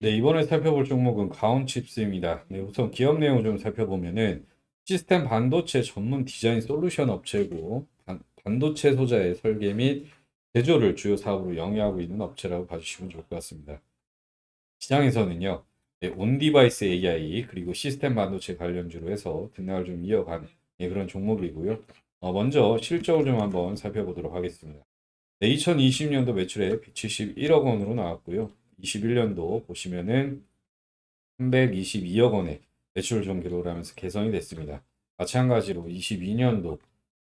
네, 이번에 살펴볼 종목은 가온칩스입니다. 네, 우선 기업 내용을 좀 살펴보면은 시스템 반도체 전문 디자인 솔루션 업체고 반, 반도체 소자의 설계 및 제조를 주요 사업으로 영위하고 있는 업체라고 봐주시면 좋을 것 같습니다. 시장에서는요, 네, 온디바이스 AI 그리고 시스템 반도체 관련주로 해서 등락을 좀 이어가는 예, 그런 종목이고요. 어, 먼저 실적을 좀 한번 살펴보도록 하겠습니다. 네, 2020년도 매출에 171억 원으로 나왔고요. 21년도 보시면은 322억 원의 매출을 좀 기록을 하면서 개선이 됐습니다. 마찬가지로 22년도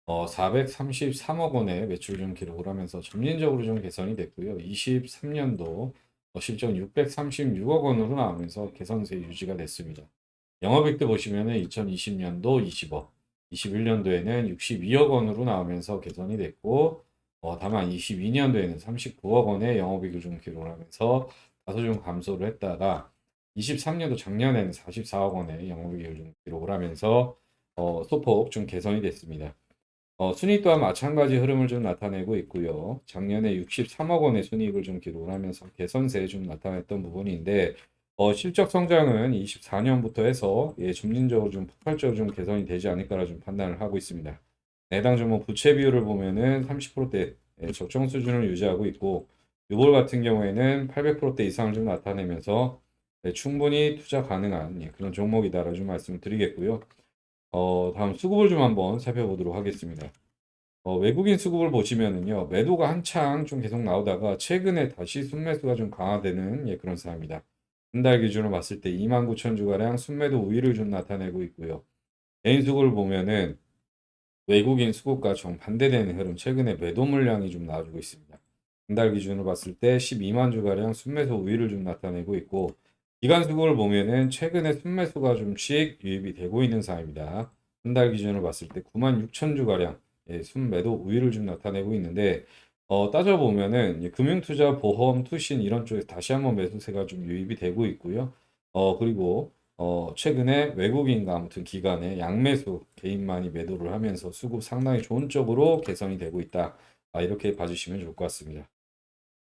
어, 433억 원의 매출을 좀 기록을 하면서 점진적으로 좀 개선이 됐고요. 23년도 어, 실적 636억 원으로 나오면서 개선세 유지가 됐습니다. 영업이익도 보시면 은 2020년도 20억, 21년도에는 62억 원으로 나오면서 개선이 됐고, 어, 다만 22년도에는 39억 원의 영업이익을 좀 기록을 하면서 다소 좀 감소를 했다가 23년도 작년에는 44억 원의 영업이익을 좀 기록을 하면서 어, 소폭 좀 개선이 됐습니다. 어, 순이익 또한 마찬가지 흐름을 좀 나타내고 있고요. 작년에 63억 원의 순이익을 좀 기록을 하면서 개선세에 좀 나타냈던 부분인데 어, 실적 성장은 24년부터 해서 예, 점진적으로 좀 폭발적으로 좀 개선이 되지 않을까라 좀 판단을 하고 있습니다. 내당 종목 부채 비율을 보면은 30%대 예, 적정 수준을 유지하고 있고 유볼 같은 경우에는 800%대 이상을 좀 나타내면서 네, 충분히 투자 가능한 예, 그런 종목이다라고 좀 말씀을 드리겠고요. 어, 다음 수급을 좀 한번 살펴보도록 하겠습니다. 어, 외국인 수급을 보시면은요, 매도가 한창 좀 계속 나오다가 최근에 다시 순매수가 좀 강화되는 예, 그런 상황입니다. 한달 기준으로 봤을 때 29,000주가량 순매도 우위를 좀 나타내고 있고요. 개인 수급을 보면은 외국인 수급과 정반대되는 흐름, 최근에 매도 물량이 좀 나와주고 있습니다. 한달 기준으로 봤을 때 12만 주가량 순매수 우위를 좀 나타내고 있고, 기간 수급을 보면은 최근에 순매수가 좀씩 유입이 되고 있는 상황입니다. 한달 기준으로 봤을 때 9만 6천 주가량 예, 순매도 우위를 좀 나타내고 있는데, 어, 따져보면은 금융투자, 보험, 투신 이런 쪽에 다시 한번 매수세가 좀 유입이 되고 있고요. 어, 그리고 어, 최근에 외국인과 아무튼 기관에 양매수 개인만이 매도를 하면서 수급 상당히 좋은 쪽으로 개선이 되고 있다. 아, 이렇게 봐주시면 좋을 것 같습니다.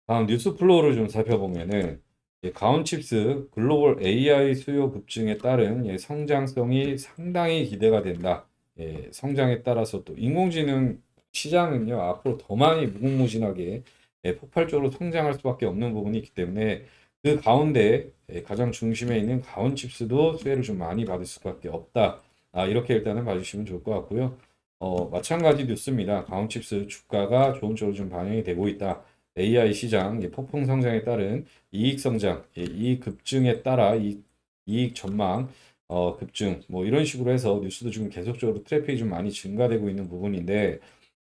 다음 뉴스 플로우를 좀 살펴보면은 예, 가온칩스 글로벌 AI 수요 급증에 따른 예, 성장성이 상당히 기대가 된다. 예, 성장에 따라서 또 인공지능 시장은요 앞으로 더 많이 무궁무진하게 예, 폭발적으로 성장할 수밖에 없는 부분이 있기 때문에 그 가운데 예, 가장 중심에 있는 가온 칩스도 수혜를 좀 많이 받을 수밖에 없다. 아, 이렇게 일단은 봐주시면 좋을 것 같고요. 어, 마찬가지 뉴스입니다. 가온 칩스 주가가 좋은 쪽으로 좀 반영이 되고 있다. AI 시장 예, 폭풍 성장에 따른 이익 성장, 예, 이익 급증에 따라 이익, 이익 전망 어, 급증 뭐 이런 식으로 해서 뉴스도 지금 계속적으로 트래픽이 좀 많이 증가되고 있는 부분인데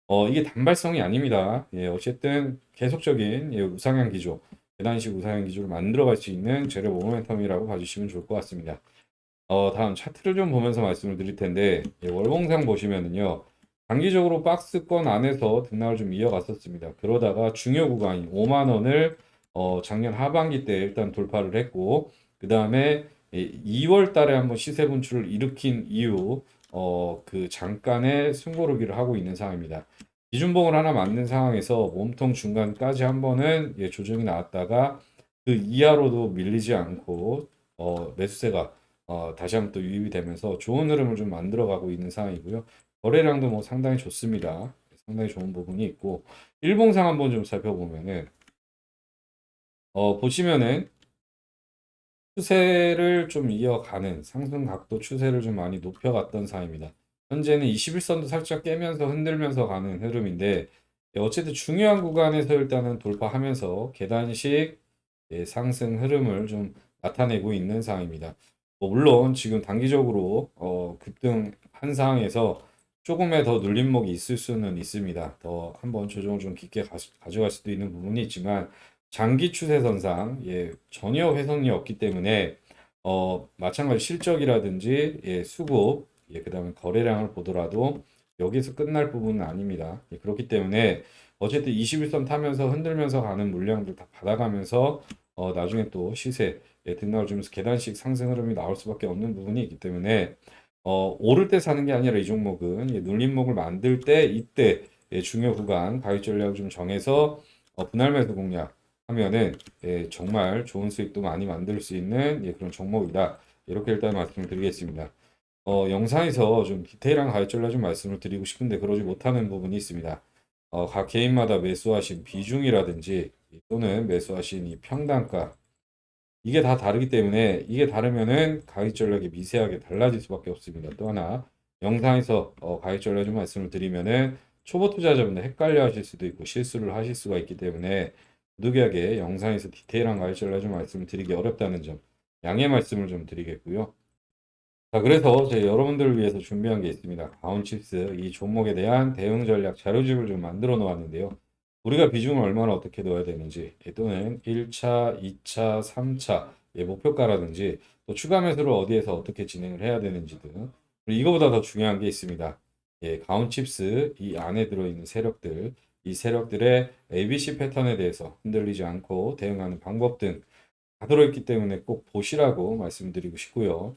어, 이게 단발성이 아닙니다. 예, 어쨌든 계속적인 예, 우상향 기조, 계단식 우상향 기조를 만들어갈 수 있는 재료 모멘텀이라고 봐주시면 좋을 것 같습니다. 어, 다음 차트를 좀 보면서 말씀을 드릴 텐데 예, 월봉상 보시면은요. 단기적으로 박스권 안에서 등락을 좀 이어갔었습니다. 그러다가 중요 구간인 5만 원을 어, 작년 하반기 때 일단 돌파를 했고 그 다음에 2월 달에 한번 시세 분출을 일으킨 이후 어, 그 잠깐의 숨고르기를 하고 있는 상황입니다. 기준봉을 하나 맞는 상황에서 몸통 중간까지 한 번은 예, 조정이 나왔다가 그 이하로도 밀리지 않고 어, 매수세가 어, 다시 한번 또 유입이 되면서 좋은 흐름을 좀 만들어가고 있는 상황이고요. 거래량도 뭐 상당히 좋습니다. 상당히 좋은 부분이 있고 일봉상 한번 좀 살펴보면은 어, 보시면은 추세를 좀 이어가는 상승 각도 추세를 좀 많이 높여갔던 상황입니다. 현재는 21선도 살짝 깨면서 흔들면서 가는 흐름인데 예, 어쨌든 중요한 구간에서 일단은 돌파하면서 계단식 예, 상승 흐름을 좀 나타내고 있는 상황입니다. 뭐 물론 지금 단기적으로 어, 급등한 상황에서 조금의 더 눌림목이 있을 수는 있습니다. 더 한번 조정을 좀 깊게 가, 가져갈 수도 있는 부분이 있지만 장기 추세선상 예, 전혀 훼손이 없기 때문에 어, 마찬가지 실적이라든지 예, 수급 예, 그 다음에 거래량을 보더라도 여기서 끝날 부분은 아닙니다. 예, 그렇기 때문에 어쨌든 21선 타면서 흔들면서 가는 물량들 다 받아가면서 어, 나중에 또 시세 예, 등락을 주면서 계단식 상승 흐름이 나올 수밖에 없는 부분이 있기 때문에 어, 오를 때 사는 게 아니라 이 종목은 예, 눌림목을 만들 때 이때 예, 중요 구간 가격 전략을 좀 정해서 어, 분할 매수 공략 하면은 예, 정말 좋은 수익도 많이 만들 수 있는 예, 그런 종목이다. 이렇게 일단 말씀을 드리겠습니다. 어, 영상에서 좀 디테일한 가이드를 좀 말씀을 드리고 싶은데 그러지 못하는 부분이 있습니다. 어, 각 개인마다 매수하신 비중이라든지 또는 매수하신 이 평단가 이게 다 다르기 때문에 이게 다르면은 가입 전략이 미세하게 달라질 수밖에 없습니다. 또 하나 영상에서 어, 가입 전략 좀 말씀을 드리면은 초보 투자자분들 헷갈려 하실 수도 있고 실수를 하실 수가 있기 때문에 부득이하게 영상에서 디테일한 가입 전략 좀 말씀을 드리기 어렵다는 점 양해 말씀을 좀 드리겠고요. 자, 그래서 제 여러분들을 위해서 준비한 게 있습니다. 가온칩스 이 종목에 대한 대응 전략 자료집을 좀 만들어 놓았는데요. 우리가 비중을 얼마나 어떻게 넣어야 되는지 예, 또는 1차, 2차, 3차 예, 목표가라든지 또 추가 매수를 어디에서 어떻게 진행을 해야 되는지 등 그리고 이거보다 더 중요한 게 있습니다. 예, 가온칩스 이 안에 들어있는 세력들 이 세력들의 ABC 패턴에 대해서 흔들리지 않고 대응하는 방법 등 다 들어있기 때문에 꼭 보시라고 말씀드리고 싶고요.